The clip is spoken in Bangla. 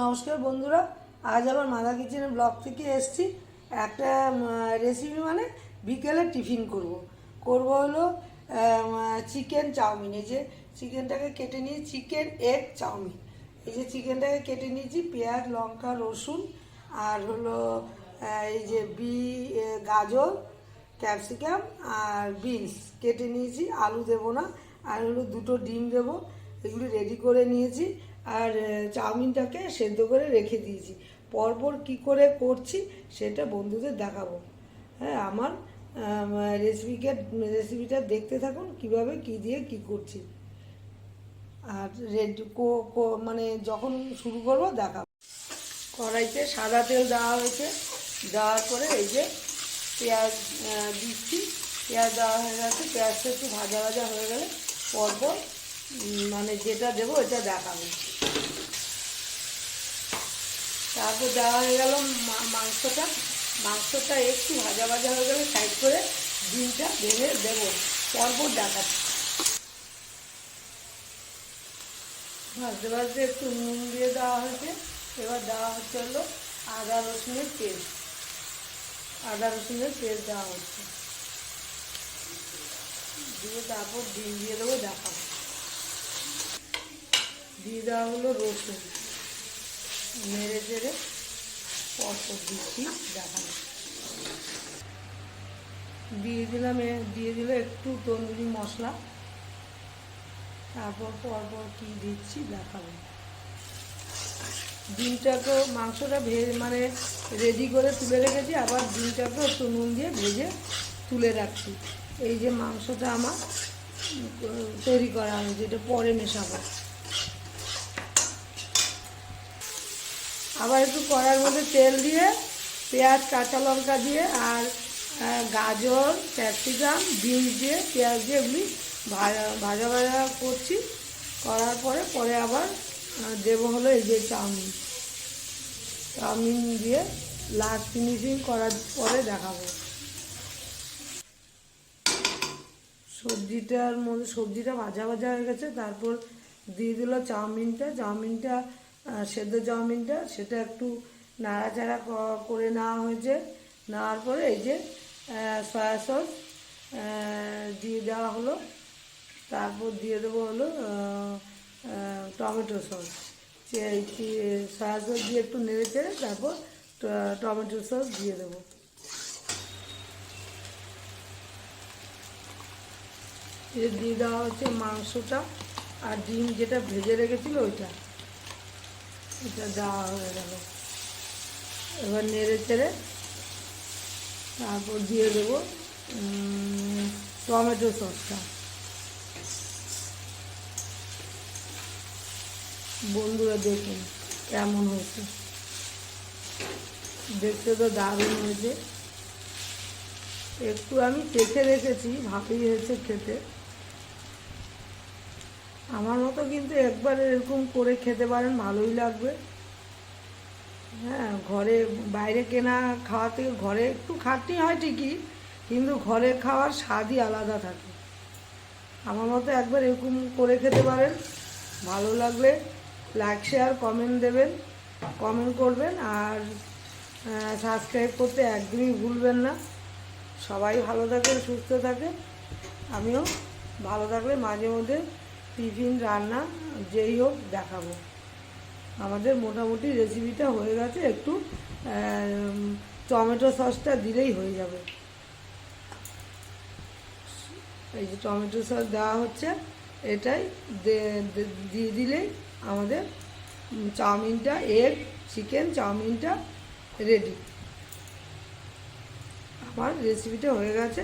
নমস্কার বন্ধুরা, আজ আবার মাদা কিচেনের ব্লগ থেকে এসছি। একটা রেসিপি মানে বিকেলে টিফিন করব। করব হলো চিকেন চাউমিন। এই যে চিকেনটাকে কেটে নিয়ে চিকেন এগ চাউমিন। এই যে চিকেনটাকে কেটে নিয়েছি, পেঁয়াজ, লঙ্কা, রসুন, আর হলো এই যে বি গাজর, ক্যাপসিকাম আর বিনস। কেটে নিয়েছি, আলু দেবো না, আর হলো দুটো ডিম দেবো। এগুলি রেডি করে নিয়েছি। আর চাউমিনটাকে সেদ্ধ করে রেখে দিয়েছি। পরপর কি করে করছি সেটা বন্ধুদের দেখাবো। হ্যাঁ আমার রেসিপিকে রেসিপিটা দেখতে থাকুন কীভাবে কি দিয়ে কি করছি। আর রেড কো মানে যখন শুরু করব দেখাবো। কড়াইতে সাদা তেল দেওয়া হয়েছে। দেওয়ার পরে এই যে পেঁয়াজ দিচ্ছি। পেঁয়াজ দেওয়া হয়ে গেছে। পেঁয়াজটা একটু ভাজা ভাজা হয়ে গেলে পরপর মানে যেটা দেবো এটা দেখাবো। তারপর দেওয়া হয়ে গেল মাংসটা। মাংসটা একটু ভাজা ভাজা হয়ে গেলে সাইড করে ডিমটা ভেঙে দেবো। পরপর দেখাচ্ছি। ভাজতে ভাজতে একটু নুন দিয়ে দেওয়া হয়েছে। এবার দেওয়া হচ্ছে হলো আদা রসুনের পেস্ট। আদা রসুনের পেস্ট দেওয়া হচ্ছে। দিয়ে তারপর ডিম দিয়ে দেবো দেখাবো। দিয়ে দেওয়া হলো রসুন। নেড়ে চেড়ে পরপর দিচ্ছি, দেখাবো। দিয়ে দিলাম দিয়ে দিল একটু তন্দুরি মশলা। তারপর পরপর কি দিচ্ছি, দেখাবো। ডিমটাকেও, মাংসটা ভেজে মানে রেডি করে তুলে রেখেছি, আবার ডিমটাকেও একটু নুন দিয়ে ভেজে তুলে রাখছি। এই যে মাংসটা আমার তৈরি করা হয়েছে, এটা পরে মেশাবো। আবার একটু কড়ার মধ্যে তেল দিয়ে, পেঁয়াজ, কাঁচা লঙ্কা দিয়ে আর গাজর ক্যাপসিকাম বিনস দিয়ে, পেঁয়াজ দিয়ে এগুলি ভাজা ভাজা ভাজা করছি। করার পরে পরে আবার দেবো হলো এই যে চাউমিন। চাউমিন দিয়ে লাস্ট ফিনিশিং করার পরে দেখাবো। সবজিটার মধ্যে, সবজিটা ভাজা ভাজা হয়ে গেছে, তারপর দিয়ে দিল চাউমিনটা। চাউমিনটা সেদ্ধ চাউমিনটা সেটা একটু নাড়াচাড়া করে নেওয়া হয়েছে। নেওয়ার পরে এই যে সয়া সস দিয়ে দেওয়া হলো। তারপর দিয়ে দেবো হলো টমেটো সস সয়া সস দিয়ে একটু নেড়ে চেড়ে তারপর টমেটো সস দিয়ে দেবো। দিয়ে দেওয়া হচ্ছে মাংসটা। আর ডিম যেটা ভেজে রেখেছিল ওইটা। এটা দেওয়া হয়ে গেল এবার নেড়ে চেড়ে তারপর দিয়ে দেবো টমেটো সসটা। বন্ধুরা দেখুন কেমন হয়েছে। দেখতে তো দারুণ হয়েছে। একটু আমি চেখে রেখেছি ভালোই হয়েছে খেতে। আমার মতো কিন্তু একবার এরকম করে খেতে পারেন, ভালোই লাগবে। হ্যাঁ ঘরে বাইরে কেনা খাওয়া থেকে ঘরে একটু খাটনি হয় ঠিকই, কিন্তু ঘরে খাওয়ার স্বাদই আলাদা থাকে। আমার মতো একবার এরকম করে খেতে পারেন, ভালো লাগলে লাইক শেয়ার কমেন্ট দেবেন কমেন্ট করবেন আর সাবস্ক্রাইব করতে একদমই ভুলবেন না। সবাই ভালো থাকে সুস্থ থাকে আমিও ভালো থাকলে মাঝে মধ্যে টিফিন, রান্না, যেই হোক দেখাবো। আমাদের মোটামুটি রেসিপিটা হয়ে গেছে, একটু টমেটো সসটা দিলেই হয়ে যাবে। এই যে টমেটো সস দেওয়া হচ্ছে, এটাই দিয়ে দিলেই আমাদের চাউমিনটা এগ চিকেন চাউমিনটা রেডি আমার রেসিপিটা হয়ে গেছে।